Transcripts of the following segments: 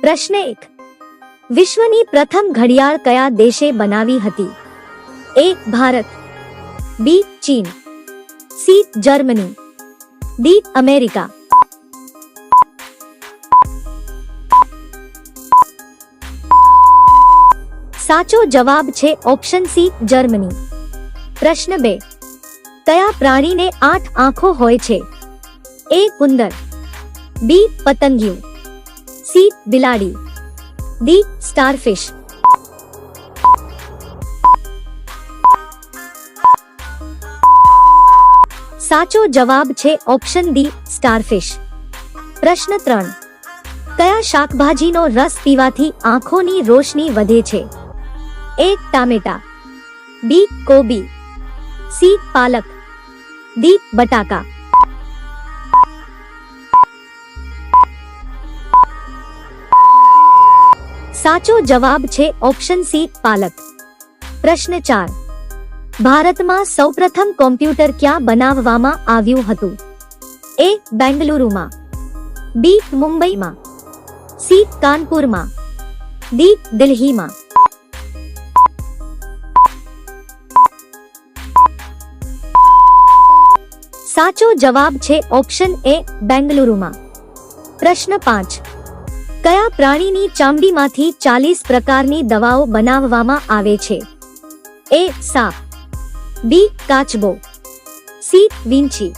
प्रश्न एक विश्व ने प्रथम घड़ियाल कया देशे बनावी हती ए भारत बी चीन सी जर्मनी डी अमेरिका साचो जवाब छे ऑप्शन सी जर्मनी प्रश्न बे कया प्राणी ने आठ आँखों होए छे ए कुंदर बी पतंगियों सी बिलाडी डी स्टारफिश साचो जवाब छे ऑप्शन डी स्टारफिश प्रश्न 3 કયા શાકભાજી નો રસ પીવાથી આંખો ની રોશની વધે છે એ ટામેટા બી કોબી સી પાલક દી બટાકા સાચો જવાબ છે ઓપ્શન C પાલક પ્રશ્ન 4 ભારતમાં સૌપ્રથમ કમ્પ્યુટર ક્યાં બનાવવામાં આવ્યું હતું A બેંગલુરુમાં B મુંબઈમાં C કાનપુરમાં D દિલ્હીમાં સાચો જવાબ છે ઓપ્શન A બેંગલુરુમાં પ્રશ્ન 5 કયા પ્રાણીની ચામડીમાંથી ચાલીસ પ્રકારની દવાઓ બનાવવામાં આવે છે એ સાપ બી કાચબો સી વિંછી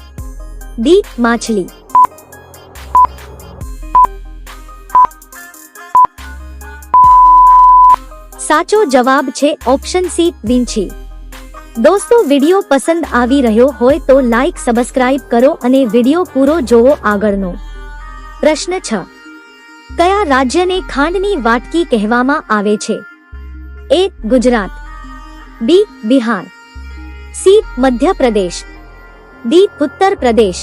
ડી માછલી સાચો જવાબ છે ઓપ્શન સી વિંછી દોસ્તો વિડીયો પસંદ આવી રહ્યો હોય તો લાઈક સબસ્ક્રાઇબ કરો અને વિડીયો પૂરો જોવો આગળનો પ્રશ્ન છ કયા રાજ્યને ખાંડની વાટકી કહેવામાં આવે છે A Gujarat B Bihar C Madhya Pradesh D Uttar Pradesh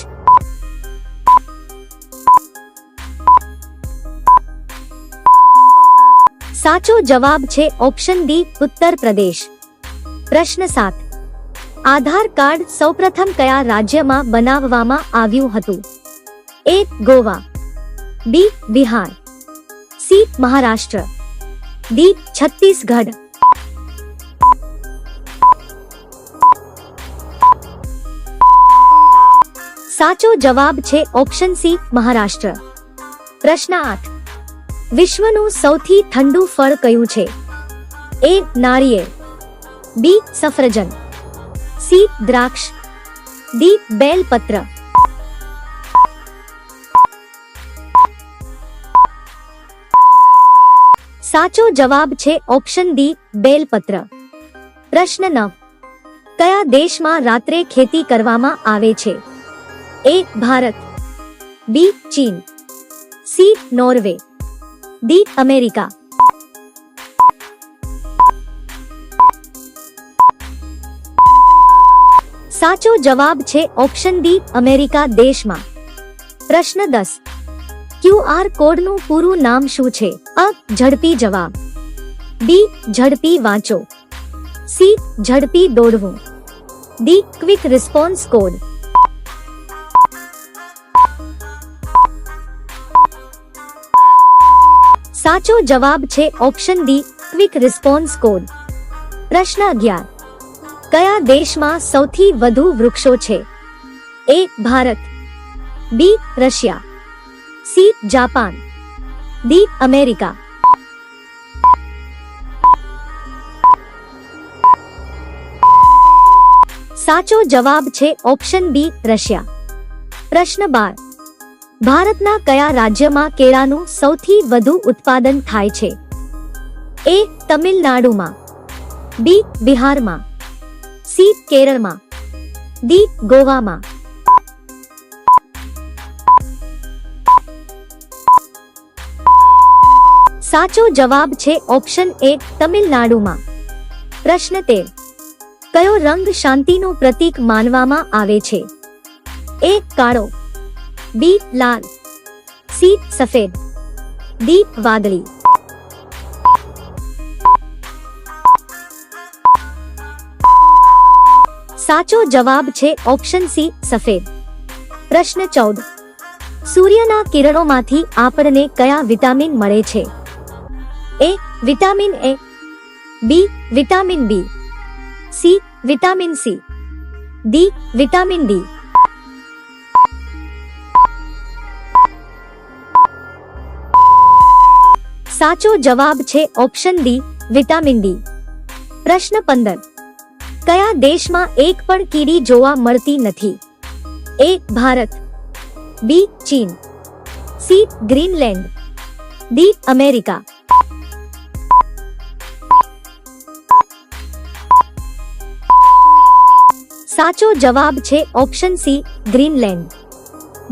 સાચો જવાબ છે ઓપ્શન ડી ઉત્તર પ્રદેશ પ્રશ્ન સાત આધાર કાર્ડ સૌપ્રથમ કયા રાજ્યમાં બનાવવામાં આવ્યું હતું A Goa B Bihar C Maharashtra D Chhattisgarh साचो जवाब छे ऑप्शन सी महाराष्ट्र प्रश्न आठ विश्व नु सौ ठंडू फल क्यू ए नारियल बी सफरजन सी द्राक्ष डी बेल पत्र સાચો જવાબ છે ઓપ્શન D બેલપત્ર પ્રશ્ન 9 કયા દેશમાં રાત્રે ખેતી કરવામાં આવે છે A ભારત B ચીન C નોર્વે D અમેરિકા સાચો જવાબ છે ઓપ્શન D અમેરિકા દેશમાં પ્રશ્ન 10 यू आर कोड नो पूरा नाम શું છે અ ઝડપી જવાબ બી ઝડપી વાંચો સી ઝડપી દોડવો ડી ક્વિક રિસ્પોન્સ કોડ સાચો જવાબ છે option D quick response code પ્રશ્ન 11 કયા દેશમાં સૌથી વધુ વૃક્ષો છે A Bharat B Russia C Japan D America સાચો જવાબ છે ઓપ્શન બી રશિયા પ્રશ્ન બાર ભારતના કયા રાજ્યમાં કેળાનું સૌથી વધુ ઉત્પાદન થાય છે એ તમિલનાડુમાં બી બિહારમાં સી કેરળમાં ડી ગોવામાં સાચો જવાબ છે ઓપ્શન એ તમિલનાડુમાં પ્રશ્ન તેર કયો રંગ શાંતિનું પ્રતીક માનવામાં આવે છે એ કાળો બી લાલ સી સફેદ ડી વાદળી સાચો જવાબ છે ઓપ્શન સી સફેદ પ્રશ્ન ચૌદ સૂર્યના કિરણોમાંથી આપણને કયા વિટામિન મળે છે A vitamin A B vitamin B C vitamin C D vitamin D साचो जवाब छे ऑप्शन डी विटामिन डी प्रश्न पंदर क्या देश में एक पण कीड़ी जोवा मरती नथी ए भारत बी चीन सी ग्रीनलैंड डी अमेरिका સાચો જવાબ છે ઓપ્શન સી ગ્રીનલેન્ડ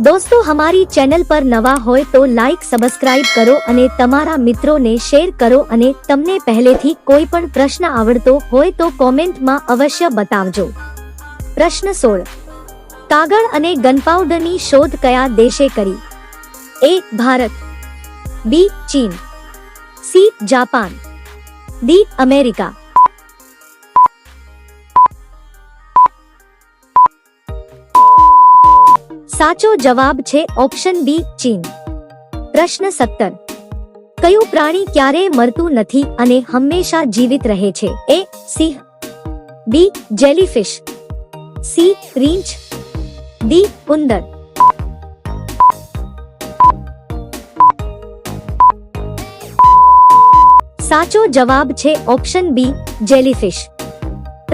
દોસ્તો અમારી ચેનલ પર નવા હોય તો લાઈક સબસ્ક્રાઇબ કરો અને તમારા મિત્રોને શેર કરો અને તમને પહેલેથી કોઈ પણ પ્રશ્ન આવડતો હોય તો કોમેન્ટમાં અવશ્ય બતાવજો પ્રશ્ન સોળ કાગળ અને ગનપાઉડરની શોધ કયા દેશે કરી એ ભારત બી ચીન સી જાપાન ડી અમેરિકા સાચો જવાબ છે ઓપ્શન બી ચીન પ્રશ્ન સત્તર કયું પ્રાણી ક્યારેય મરતું નથી અને હંમેશા જીવિત રહે છે એ સિંહ બી જેલીફિશ સી રીંચ ડી ઉંદર સાચો જવાબ છે ઓપ્શન બી જેલીફિશ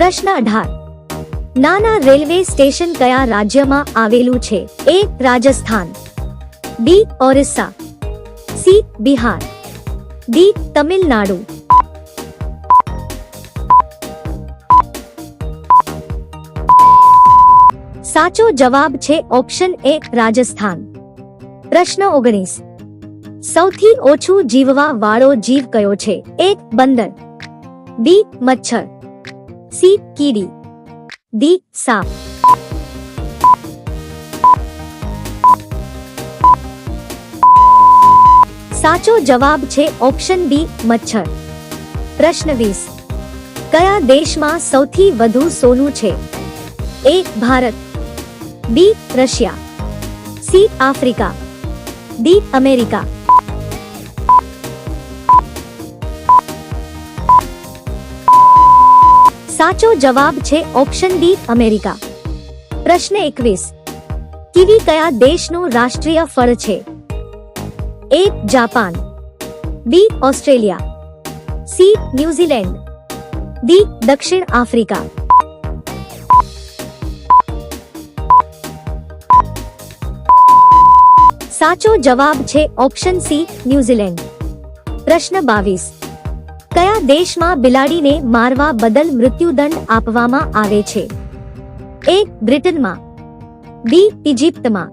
પ્રશ્ન અઢાર નાના રેલવે સ્ટેશન કયા રાજ્યમાં આવેલું છે A Rajasthan B Orissa C Bihar D Tamil Nadu સાચો જવાબ છે ઓપ્શન એ રાજસ્થાન પ્રશ્ન ઓગણીસ સૌથી ઓછું જીવવા વાળો જીવ કયો છે એ બંદર બી મચ્છર સી કીડી डी साचो जवाब छे ऑप्शन बी मच्छर प्रश्न 20 કયા દેશ માં સૌથી વધુ સોનું છે A Bharat B Russia C આફ리카 D America साचो जवाब छे ऑप्शन डी अमेरिका प्रश्न एक कीवी कया देश नो राष्ट्रीय फल छे A Japan B Australia C New Zealand D दक्षिण अफ्रीका साचो जवाब छे ऑप्शन सी न्यूजीलैंड प्रश्न बावीस આપણા દેશમાં બિલાડીને મારવા બદલ મૃત્યુદંડ આપવામાં આવે છે એ બ્રિટનમાં બી ઇજિપ્તમાં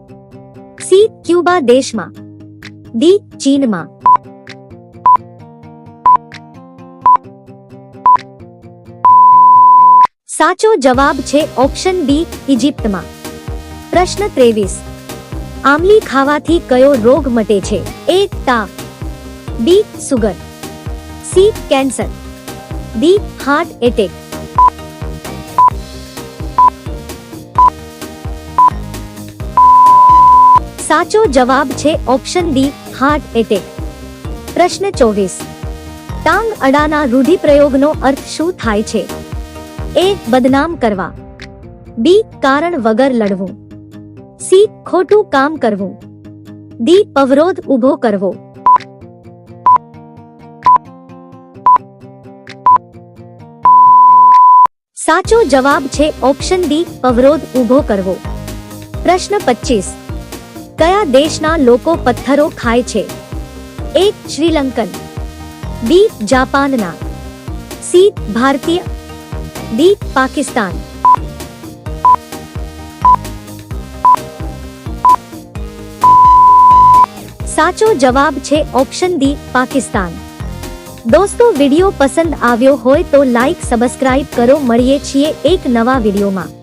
સી ક્યુબા દેશમાં ડી ચીનમાં સાચો જવાબ છે ઓપ્શન બી ઇજિપ્તમાં પ્રશ્ન ત્રેવીસ આમલી ખાવાથી કયો રોગ મટે છે એ તા B sugar C cancer D heart attack સાચો જવાબ છે ઓપ્શન ડી હાર્ટ એટેક પ્રશ્ન ચોવીસ ટાંગ અડાના રૂઢિપ્રયોગનો અર્થ શું થાય છે એ બદનામ કરવા બી કારણ વગર લડવું સી ખોટું કામ કરવું ડી અવરોધ ઊભો કરવો साचो जवाब छे ऑप्शन डी अवरोध उभो करवो प्रश्न 25 कया देश ना लोको पत्थरो खाए छे एक श्रीलंकन बी जापान ना सी भारतीय डी पाकिस्तान साचो जवाब छे ऑप्शन डी पाकिस्तान દોસ્તો વિડીયો પસંદ આવ્યો હોય તો લાઈક સબસ્ક્રાઇબ કરો મળીએ છીએ એક નવા વિડીયોમાં